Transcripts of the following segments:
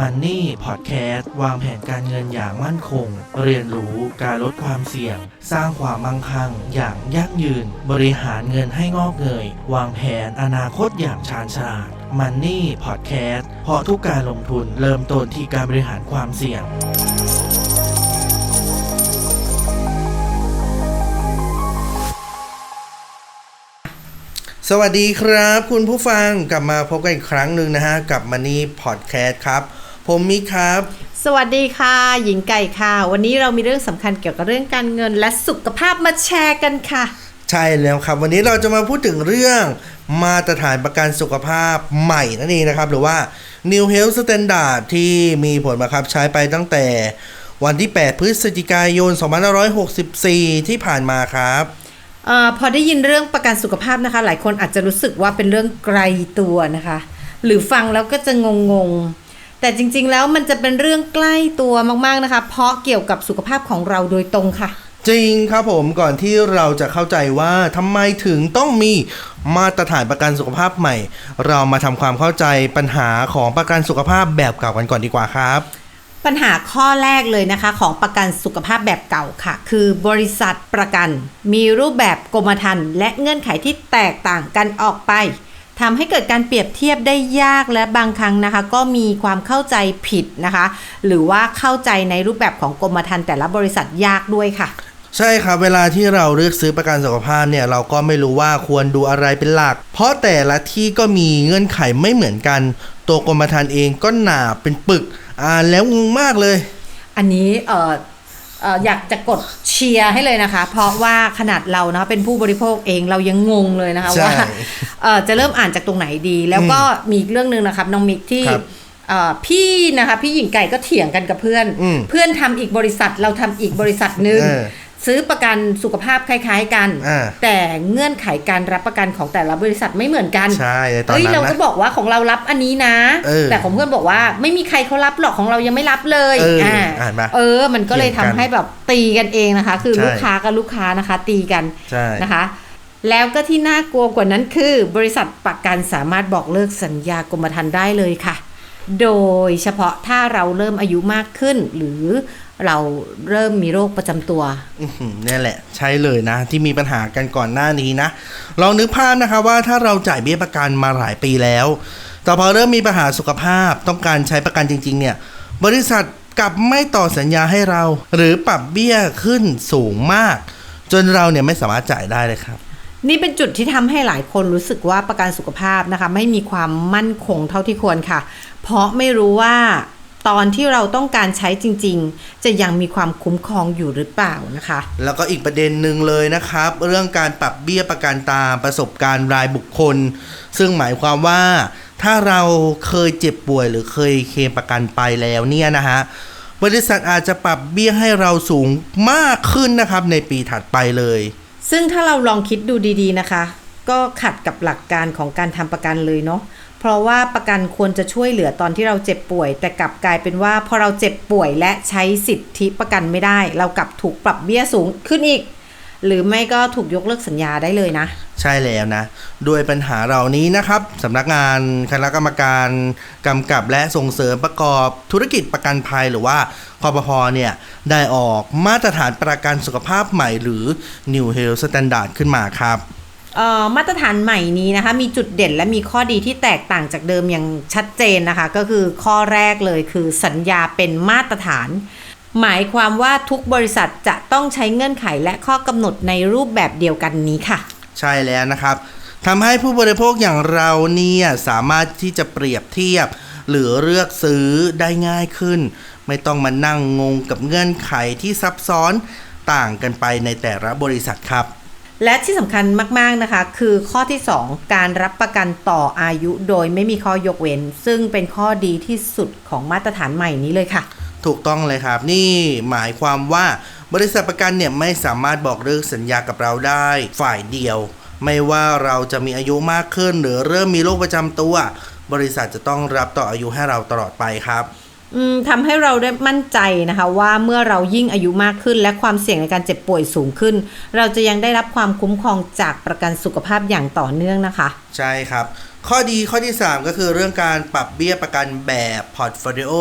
Money Podcast วางแผนการเงินอย่างมั่นคง เรียนรู้การลดความเสี่ยง สร้างความมั่งคั่ง อย่างยั่งยืน บริหารเงินให้งอกเงย วางแผนอนาคตอย่างชาญฉลาด Money Podcast เพราะทุกการลงทุนเริ่มต้นที่การบริหารความเสี่ยงสวัสดีครับ คุณผู้ฟังกลับมาพบกันอีกครั้งหนึ่งนะฮะ กับมันนี่พอดแคสต์ครับ ผมมิกครับ สวัสดีค่ะ หญิงไก่ค่ะ วันนี้เรามีเรื่องสำคัญเกี่ยวกับเรื่องการเงินและสุขภาพมาแชร์กันค่ะ ใช่แล้วครับ วันนี้เราจะมาพูดถึงเรื่องมาตรฐานประกันสุขภาพใหม่นั่นเองนะครับ หรือว่า New Health Standard ที่มีผลบังคับใช้ไปตั้งแต่วันที่ 8 พฤศจิกายน 2564 ที่ผ่านมาครับเออพอได้ยินเรื่องประกันสุขภาพนะคะ หลายคนอาจจะรู้สึกว่าเป็นเรื่องไกลตัวนะคะ หรือฟังแล้วก็จะงงงๆ แต่จริง ๆ แล้วมันจะเป็นเรื่องใกล้ตัวมากๆนะคะ เพราะเกี่ยวกับสุขภาพของเราโดยตรงค่ะ จริงครับผมก่อนที่เราจะเข้าใจว่าทำไมถึงต้องมีมาตรฐานประกันสุขภาพใหม่ เรามาทำความเข้าใจปัญหาของประกันสุขภาพแบบเก่ากันก่อนดีกว่าครับ ปัญหาข้อแรกเลยนะคะ ของประกันสุขภาพแบบเก่าค่ะ คือบริษัทประกัน มีรูปแบบกรมธรรม์และเงื่อนไขที่แตกต่างกันออกไป ทำให้เกิดการเปรียบเทียบได้ยากและบางครั้งนะคะ ก็มีความเข้าใจผิดนะคะ หรือว่าเข้าใจในรูปแบบของกรมธรรม์แต่ละบริษัทยากด้วยค่ะ ใช่ครับเวลาที่เราเลือกซื้อประกันสุขภาพเนี่ยเราก็ไม่รู้ว่าควรดูอะไรเป็นหลัก เพราะแต่ละที่ก็มีเงื่อนไขไม่เหมือนกัน ตัวกรมธรรม์เองก็หนาเป็นปึกอ่านแล้วงงมากเลย อันนี้เออเอออยากจะกดเชียร์ให้เลยนะคะ เพราะว่าขนาดเรานะคะเป็นผู้บริโภคเองเรายังงงเลยนะคะใช่ว่าเออจะเริ่มอ่านจากตรงไหนดี แล้วก็มีอีกเรื่องหนึ่งนะครับน้องมิกที่ครับเอ่อพี่นะคะ พี่หญิงไก่ก็เถียงกันกับเพื่อนอืมเพื่อนทำอีกบริษัทเราทำอีกบริษัทหนึ่งเออ ซื้อประกันสุขภาพคล้าย ๆ กันอ่าแต่เงื่อนไขการรับประกันของแต่ละบริษัทไม่เหมือนกันใช่ในตอนเฮ้ยนั้นเรานะก็บอกว่าของเรารับอันนี้นะเออแต่ของเพื่อนบอกว่าไม่มีใครเขารับหรอกของเรายังไม่รับเลยเอออ่านปะเออ มันก็เลยเถียงกันทำให้แบบตีกันเองนะคะ คือใช่ลูกค้ากับลูกค้านะคะ ตีกันใช่นะคะแล้วก็ที่น่ากลัวกว่านั้นคือ บริษัทประกันสามารถบอกเลิกสัญญากรมธรรม์ได้เลยค่ะ โดยเฉพาะถ้าเราเริ่มอายุมากขึ้น หรือ เราเริ่มมีโรคประจำตัวอื้อหือเนี่ยแหละ ใช่เลยนะ ที่มีปัญหากันก่อนหน้านี้นะลองนึกภาพนะคะว่าถ้าเราจ่ายเบี้ยประกันมาหลายปีแล้ว แต่พอเริ่มมีปัญหาสุขภาพต้องการใช้ประกันจริง ๆ เนี่ย บริษัทกลับไม่ต่อสัญญาให้เรา หรือปรับเบี้ยขึ้นสูงมาก จนเราเนี่ยไม่สามารถจ่ายได้เลยครับ นี่เป็นจุดที่ทำให้หลายคนรู้สึกว่าประกันสุขภาพนะคะ ไม่มีความมั่นคงเท่าที่ควรค่ะ เพราะไม่รู้ว่า ตอนที่เราต้องการใช้จริง ๆ จะยังมีความคุ้มครองอยู่หรือเปล่านะคะ แล้วก็อีกประเด็นหนึ่งเลยนะครับ เรื่องการปรับเบี้ยประกันตามประสบการณ์รายบุคคล ซึ่งหมายความว่าถ้าเราเคยเจ็บป่วยหรือเคยเคลมประกันไปแล้วเนี่ยนะฮะบริษัทอาจจะปรับเบี้ยให้เราสูงมากขึ้นนะครับในปีถัดไปเลย ซึ่งถ้าเราลองคิดดูดีๆนะคะ ก็ขัดกับหลักการของการทำประกันเลยเนาะ เพราะว่าประกันควรจะช่วยเหลือตอนที่เราเจ็บป่วย แต่กลับกลายเป็นว่าพอเราเจ็บป่วยและใช้สิทธิประกันไม่ได้ เรากลับถูกปรับเบี้ยสูงขึ้นอีก หรือไม่ก็ถูกยกเลิกสัญญาได้เลยนะ ใช่แล้วนะ ด้วยปัญหาเหล่านี้นะครับสำนักงานคณะกรรมการกำกับและส่งเสริมประกอบธุรกิจประกันภัยหรือว่าคอปพเนี่ยได้ออกมาตรฐานประกันสุขภาพใหม่หรือ New Health Standard ขึ้นมาครับ มาตรฐานใหม่นี้นะคะ มีจุดเด่นและมีข้อดีที่แตกต่างจากเดิมอย่างชัดเจนนะคะ ก็คือข้อแรกเลยคือสัญญาเป็นมาตรฐาน หมายความว่าทุกบริษัทจะต้องใช้เงื่อนไขและข้อกำหนดในรูปแบบเดียวกันนี้ค่ะ ใช่แล้วนะครับทำให้ผู้บริโภคอย่างเราเนี่ยสามารถที่จะเปรียบเทียบ หรือเลือกซื้อได้ง่ายขึ้น ไม่ต้องมานั่งงงกับเงื่อนไขที่ซับซ้อนต่างกันไปในแต่ละบริษัทครับ และที่สำคัญมาก ๆ นะคะ คือข้อที่ 2 การรับประกันต่ออายุโดยไม่มีข้อยกเว้น ซึ่งเป็นข้อดีที่สุดของมาตรฐานใหม่นี้เลยค่ะ ถูกต้องเลยครับ นี่หมายความว่าบริษัทประกันเนี่ยไม่สามารถบอกเลิกสัญญากับเราได้ ฝ่ายเดียว ไม่ว่าเราจะมีอายุมากขึ้น หรือเริ่มมีโรคประจำตัว บริษัทจะต้องรับต่ออายุให้เราตลอดไปครับ ทำให้เราได้มั่นใจนะคะว่าเมื่อเรายิ่งอายุมากขึ้น และความเสี่ยงในการเจ็บป่วยสูงขึ้น เราจะยังได้รับความคุ้มครองจากประกันสุขภาพอย่างต่อเนื่องนะคะ ใช่ครับ ข้อดีข้อที่ 3 ก็คือเรื่องการปรับเบี้ยประกันแบบพอร์ตโฟลิโอ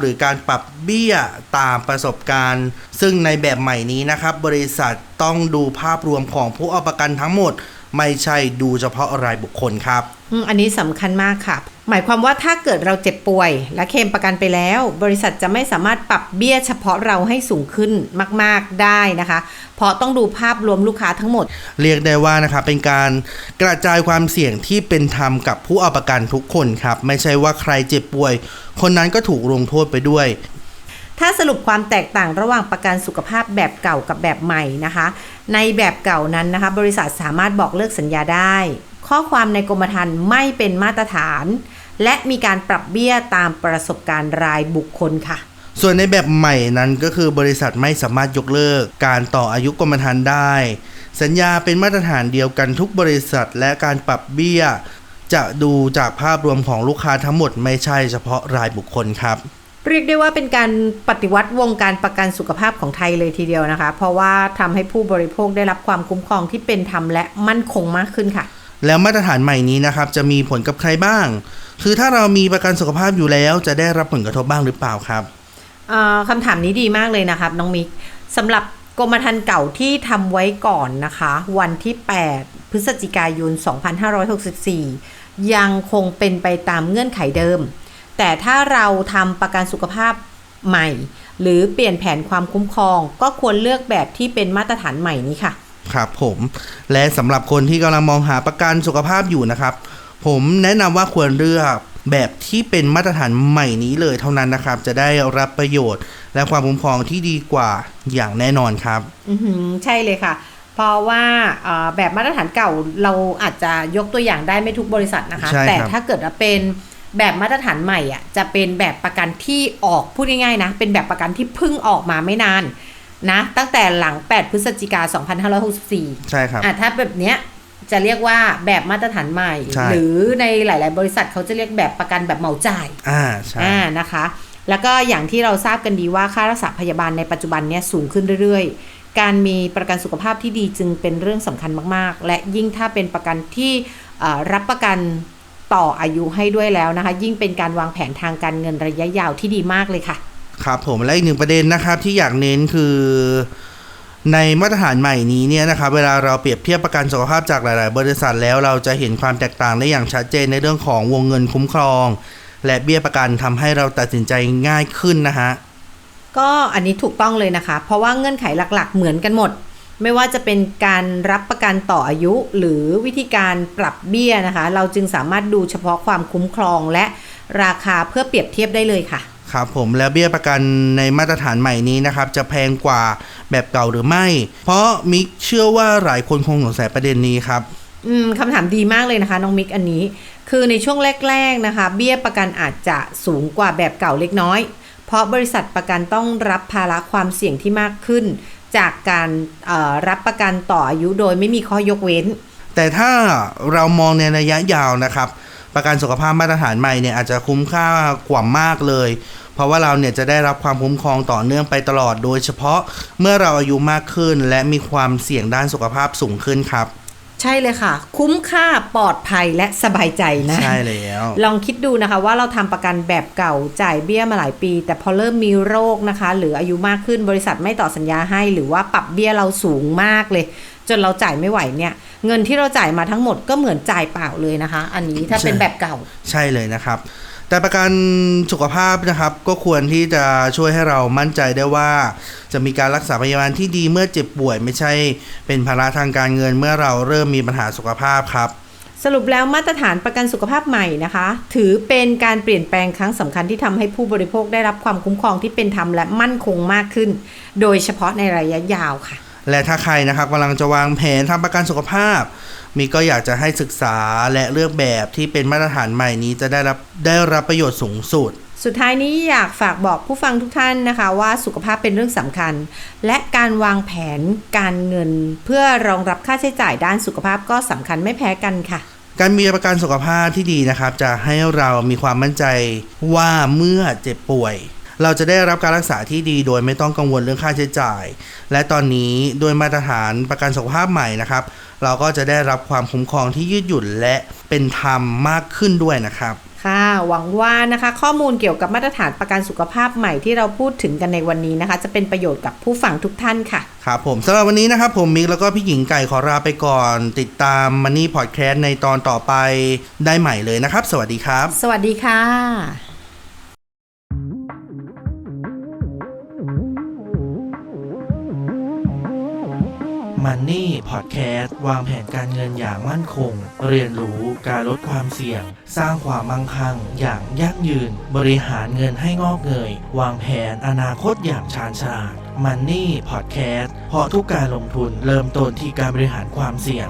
หรือการปรับเบี้ยตามประสบการณ์ ซึ่งในแบบใหม่นี้นะครับ บริษัทต้องดูภาพรวมของผู้เอาประกันทั้งหมด ไม่ใช่ดูเฉพาะรายบุคคลครับ อืมอันนี้สำคัญมากค่ะ หมายความว่าถ้าเกิดเราเจ็บป่วย และเคลมประกันไปแล้ว บริษัทจะไม่สามารถปรับเบี้ยเฉพาะเราให้สูงขึ้นมาก ๆได้นะคะ เพราะต้องดูภาพรวมลูกค้าทั้งหมด เรียกได้ว่านะครับเป็นการกระจายความเสี่ยงที่เป็นธรรมกับผู้เอาประกันทุกคนครับ ไม่ใช่ว่าใครเจ็บป่วย คนนั้นก็ถูกลงโทษไปด้วยถ้าสรุปความแตกต่างระหว่างประกันสุขภาพแบบเก่ากับแบบใหม่นะคะ ในแบบเก่านั้นนะคะ บริษัทสามารถบอกเลิกสัญญาได้ ข้อความในกรมธรรม์ไม่เป็นมาตรฐาน และมีการปรับเบี้ยตามประสบการณ์รายบุคคลค่ะส่วนในแบบใหม่นั้นก็คือบริษัทไม่สามารถยกเลิก การต่ออายุกรมธรรม์ได้ สัญญาเป็นมาตรฐานเดียวกันทุกบริษัทและการปรับเบี้ย จะดูจากภาพรวมของลูกค้าทั้งหมดไม่ใช่เฉพาะรายบุคคลครับ เรียกได้ว่าเป็นการปฏิวัติวงการประกันสุขภาพของไทยเลยทีเดียวนะคะ เพราะว่าทำให้ผู้บริโภคได้รับความคุ้มครองที่เป็นธรรมและมั่นคงมากขึ้นค่ะ แล้วมาตรฐานใหม่นี้นะครับจะมีผลกับใครบ้าง คือถ้าเรามีประกันสุขภาพอยู่แล้ว จะได้รับผลกระทบบ้างหรือเปล่าครับคำถามนี้ดีมากเลยนะครับน้องมิกสำหรับกรมธรรม์เก่าที่ทำไว้ก่อนนะคะ วันที่ 8 พฤศจิกายน 2564 ยังคงเป็นไปตามเงื่อนไขเดิม แต่ถ้าเราทำประกันสุขภาพใหม่ หรือเปลี่ยนแผนความคุ้มครอง ก็ควรเลือกแบบที่เป็นมาตรฐานใหม่นี้ค่ะ ครับผมและสำหรับคนที่กำลังมองหาประกันสุขภาพอยู่นะครับ ผมแนะนำว่าควรเลือกแบบที่เป็นมาตรฐานใหม่นี้เลยเท่านั้นนะครับ จะได้รับประโยชน์ และความคุ้มครองที่ดีกว่าอย่างแน่นอนครับอือหือใช่เลยค่ะ เพราะว่าเอ่อแบบมาตรฐานเก่าเราอาจจะยกตัวอย่างได้ไม่ทุกบริษัทนะคะใช่ครับแต่ถ้าเกิดว่าเป็นแบบมาตรฐานใหม่อะจะเป็นแบบประกันที่ออกพูดง่ายๆนะ เป็นแบบประกันที่เพิ่งออกมาไม่นาน นะตั้งแต่หลัง 8 พฤศจิกา 2564 ใช่ครับอะถ้าแบบเนี้ยจะเรียกว่าแบบมาตรฐานใหม่ใช่หรือในหลาย ๆ บริษัทเขาจะเรียกแบบประกันแบบเหมาจ่าย อ่าใช่อ่านะคะ แล้วก็อย่างที่เราทราบกันดีว่าค่ารักษาพยาบาลในปัจจุบันเนี่ยสูงขึ้นเรื่อย ๆ การมีประกันสุขภาพที่ดีจึงเป็นเรื่องสำคัญมาก ๆ และยิ่งถ้าเป็นประกันที่เอ่อรับประกันต่ออายุให้ด้วยแล้วนะคะ ยิ่งเป็นการวางแผนทางการเงินระยะยาวที่ดีมากเลยค่ะ ครับผมและอีกหนึ่งประเด็นนะครับที่อยากเน้นคือในมาตรฐานใหม่นี้เนี่ยนะครับเวลาเราเปรียบเทียบประกันสุขภาพจากหลาย ๆ บริษัทแล้วเราจะเห็นความแตกต่างได้อย่างชัดเจนในเรื่องของวงเงินคุ้มครอง และเบี้ยประกันทำให้เราตัดสินใจง่ายขึ้นนะฮะก็อันนี้ถูกต้องเลยนะคะ เพราะว่าเงื่อนไขหลัก ๆ เหมือนกันหมด ไม่ว่าจะเป็นการรับประกันต่ออายุ หรือวิธีการปรับเบี้ยนะคะ เราจึงสามารถดูเฉพาะความคุ้มครองและราคาเพื่อเปรียบเทียบได้เลยค่ะ ครับผมแล้วเบี้ยประกันในมาตรฐานใหม่นี้นะครับจะแพงกว่าแบบเก่าหรือไม่ เพราะมิกเชื่อว่าหลายคนคงสงสัยประเด็นนี้ครับอืมคำถามดีมากเลยนะคะน้องมิกอันนี้ คือในช่วงแรก ๆนะคะ เบี้ยประกันอาจจะสูงกว่าแบบเก่าเล็กน้อย เพราะบริษัทประกันต้องรับภาระความเสี่ยงที่มากขึ้น จากการเอ่อรับประกันต่ออายุโดยไม่มีข้อยกเว้น แต่ถ้าเรามองในระยะยาวนะครับ ประกันสุขภาพมาตรฐานใหม่เนี่ยอาจจะคุ้มค่ากว่ามากเลย เพราะว่าเราเนี่ยจะได้รับความคุ้มครองต่อเนื่องไปตลอด โดยเฉพาะเมื่อเราอายุมากขึ้น และมีความเสี่ยงด้านสุขภาพสูงขึ้นครับใช่เลยค่ะ คุ้มค่าปลอดภัยและสบายใจนะ ใช่แล้ว ลองคิดดูนะคะว่าเราทำประกันแบบเก่าจ่ายเบี้ยมาหลายปี แต่พอเริ่มมีโรคนะคะ หรืออายุมากขึ้นบริษัทไม่ต่อสัญญาให้ หรือว่าปรับเบี้ยเราสูงมากเลย จนเราจ่ายไม่ไหวเนี่ย เงินที่เราจ่ายมาทั้งหมดก็เหมือนจ่ายเปล่าเลยนะคะ อันนี้ถ้าเป็นแบบเก่า ใช่เลยนะครับ แต่ประกันสุขภาพนะครับ ก็ควรที่จะช่วยให้เรามั่นใจได้ว่า จะมีการรักษาพยาบาลที่ดีเมื่อเจ็บป่วยไม่ใช่ เป็นภาระทางการเงินเมื่อเราเริ่มมีปัญหาสุขภาพครับ สรุปแล้วมาตรฐานประกันสุขภาพใหม่นะคะ ถือเป็นการเปลี่ยนแปลงครั้งสำคัญที่ทำให้ผู้บริโภคได้รับความคุ้มครองที่เป็นธรรมและมั่นคงมากขึ้น โดยเฉพาะในระยะยาวค่ะและถ้าใครนะครับกำลังจะวางแผนทำประกันสุขภาพ มีก็อยากจะให้ศึกษาและเลือกแบบที่เป็นมาตรฐานใหม่นี้จะได้รับได้รับประโยชน์สูงสุด สุดท้ายนี้อยากฝากบอกผู้ฟังทุกท่านนะคะ ว่าสุขภาพเป็นเรื่องสำคัญ และการวางแผนการเงิน เพื่อรองรับค่าใช้จ่ายด้านสุขภาพก็สำคัญไม่แพ้กันค่ะ การมีประกันสุขภาพที่ดีนะครับ จะให้เรามีความมั่นใจว่าเมื่อเจ็บป่วยเราจะได้รับการรักษาที่ดีโดยไม่ต้องกังวลเรื่องค่าใช้จ่าย และตอนนี้โดยมาตรฐานประกันสุขภาพใหม่นะครับ เราก็จะได้รับความคุ้มครองที่ยืดหยุ่นและเป็นธรรมมากขึ้นด้วยนะครับค่ะหวังว่านะคะข้อมูลเกี่ยวกับมาตรฐานประกันสุขภาพใหม่ที่เราพูดถึงกันในวันนี้นะคะ จะเป็นประโยชน์กับผู้ฟังทุกท่านค่ะครับผมสำหรับวันนี้นะครับผมมิกแล้วก็พี่หญิงไก่ขอลาไปก่อน ติดตาม Money Podcast ในตอนต่อไปได้ใหม่เลยนะครับ สวัสดีครับ สวัสดีค่ะ มันนี่พอดแคสต์วางแผนการเงินอย่างมั่นคง เรียนรู้การลดความเสี่ยง สร้างความมั่งคั่ง อย่างยั่งยืน บริหารเงินให้งอกเงย วางแผนอนาคตอย่างชาญฉลาดมันนี่พอดแคสต์เพราะทุกการลงทุนเริ่มต้นที่การบริหารความเสี่ยง